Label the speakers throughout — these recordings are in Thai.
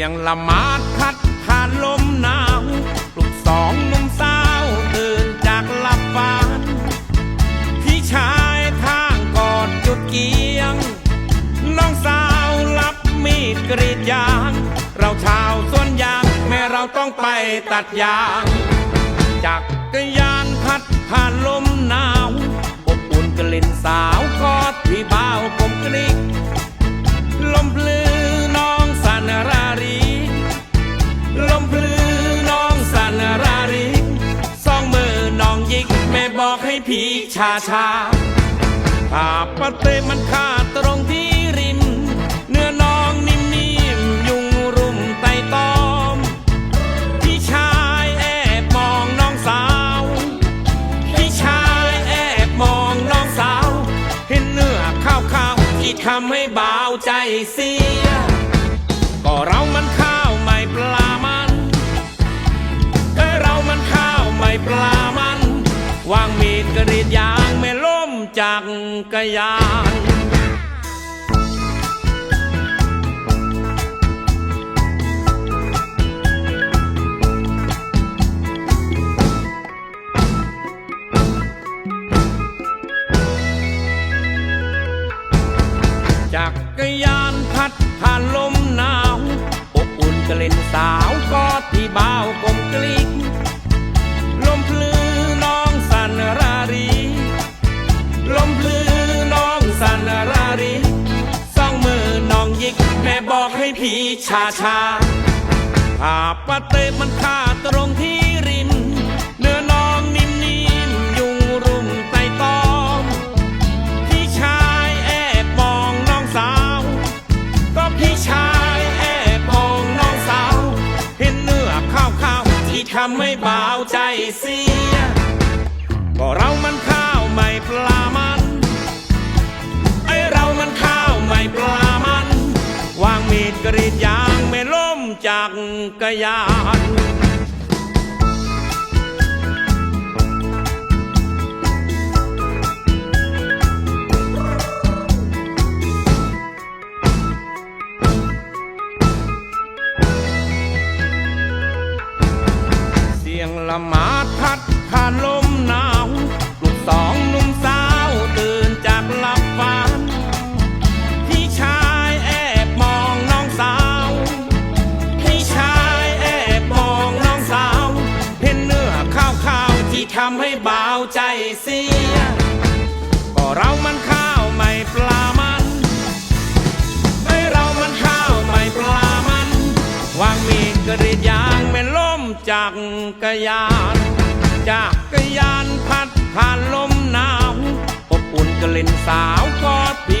Speaker 1: สียงละมาดพัดผ่านลมหนาวปลุกสองหนุ่มสาวตื่นจากหลับฝันพี่ชายทางกอดจุดเกียง น้องสาวรับมีดกรีดยาง เราชาวสวนยาง แม่เราต้องไปตัดยางจักรยาน ชาชาภาพปะเตมันขาดตรงที่ริม เนื้อน้องนิ่มๆยุงรุมไตตอม พี่ชายแอบมองน้องสาว พี่ชายแอบมองน้องสาว เห็นเนื้อข้าวข้าวๆที่ทำให้บาวใจเสีย ก็เรา ยางไม่ล้มจากกระยานจักรยานพัดผ่านลมหนาว อบอุ่นกลิ่นสาวกอดที่เบากลมกลิก ชาชาภาพปะเตมันขาดตรงที่ริม เนื้อน้องนิ่มๆยุงรุมไต่ตอม พี่ชายแอบมองน้องสาว ก็พี่ชายแอบมองน้องสาว เห็นเนื้อข้าวข้าวที่ทำให้บาวใจสี รีดยางไม่ล้มจากกระยานเสียงละมาดพัดผ่านลม เสียก็เรามันข้าวไม่ปลามันไอเรามันข้าวไม่ปลามัน วางมีดกรีดยางไม่ล้มจากกระยาน จากกระยานพัดผ่านลมหนาวอบอุ่นกลิ่นสาวกอดพี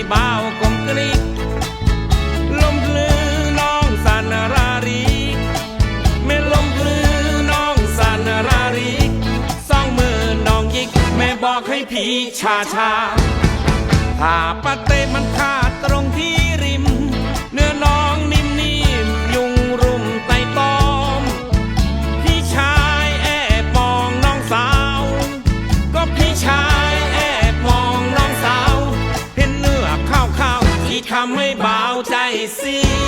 Speaker 1: ให้พี่ชาชาถ้าปะเตมันขาดตรงที่ริม เนื้อน้องนิ่มๆยุงรุมไตตอม พี่ชายแอบมองน้องสาว ก็พี่ชายแอบมองน้องสาว เห็นเนื้อข้าวข้าวๆที่ทำให้บ่าใจเสีย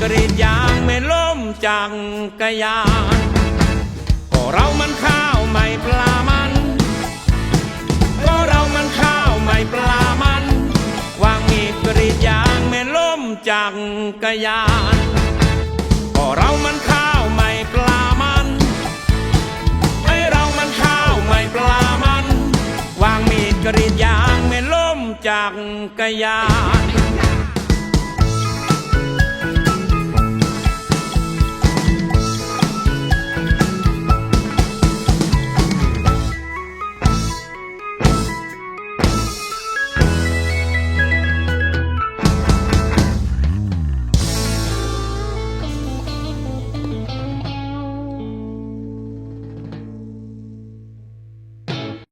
Speaker 1: กรีดยางไม่ล้มจากกระยานก็เรามันข้าวไม่ปลามันก็เรามันข้าวไม่ปลามันวางมีดกรีดยางไม่ล้มจากกระยานก็เรามันข้าวไม่ปลามันไอเรามันข้าวไม่ปลามันวางมีดกรีดยางไม่ล้มจากกระยาน